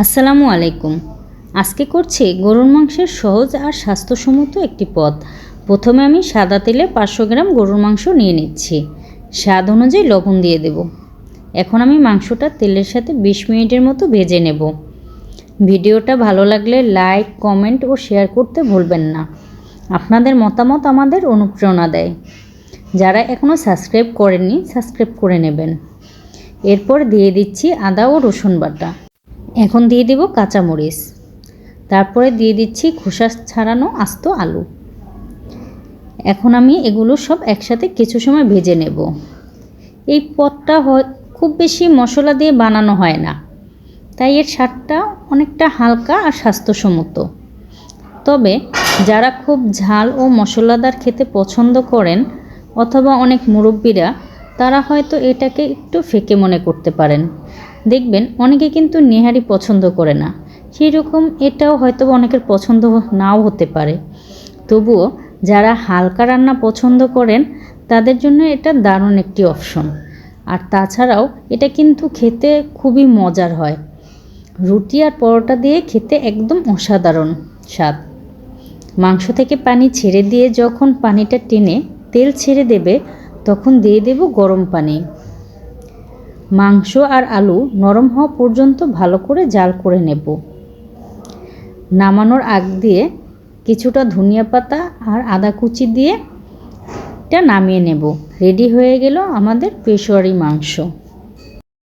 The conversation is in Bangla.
আসসালামু আলাইকুম। আজকে করছি গরুর মাংসের সহজ আর স্বাস্থ্যসম্মত একটি পদ। প্রথমে আমি সাদা তেলে পাঁচশো গ্রাম গরুর মাংস নিয়ে নিচ্ছি। স্বাদ অনুযায়ী লবণ দিয়ে দেব। এখন আমি মাংসটা তেলের সাথে বিশ মিনিটের মতো ভেজে নেব। ভিডিওটা ভালো লাগলে লাইক, কমেন্ট ও শেয়ার করতে ভুলবেন না। আপনাদের মতামত আমাদের অনুপ্রেরণা দেয়। যারা এখনও সাবস্ক্রাইব করেননি, সাবস্ক্রাইব করে নেবেন। এরপর দিয়ে দিচ্ছি আদা ও রসুন বাটা। এখন দিয়ে দেব কাঁচামরিচ। তারপরে দিয়ে দিচ্ছি খোসা ছাড়ানো আস্ত আলু। এখন আমি এগুলো সব একসাথে কিছু সময় ভেজে নেব। এই পদটা খুব বেশি মশলা দিয়ে বানানো হয় না। তাই এর স্বাদটা অনেকটা হালকা আর স্বাস্থ্যসম্মত। তবে যারা খুব ঝাল ও মশলাদার খেতে পছন্দ করেন অথবা অনেক মুরব্বীরা, তারা হয়তো এটাকে একটু ফেকে মনে করতে পারেন। দেখবেন অনেকে কিন্তু নেহারি পছন্দ করে না। সেই রকম এটাও হয়তো অনেকের পছন্দ নাও হতে পারে। তবুও যারা হালকা রান্না পছন্দ করেন, তাদের জন্য এটা দারুণ একটি অপশন। আর তাছাড়াও এটা কিন্তু খেতে খুবই মজার হয়। রুটি আর পরোটা দিয়ে খেতে একদম অসাধারণ স্বাদ। মাংস থেকে পানি ছেড়ে দিয়ে যখন পানিটা টেনে তেল ছেড়ে দেবে, তখন দিয়ে দেব গরম পানি। মাংস আর আলু নরম হওয়া পর্যন্ত ভালো করে জাল করে নেব। নামানোর আগ দিয়ে কিছুটা ধনিয়া পাতা আর আদা কুচি দিয়ে এটা নামিয়ে নেব। রেডি হয়ে গেল আমাদের পেশোয়ারি মাংস।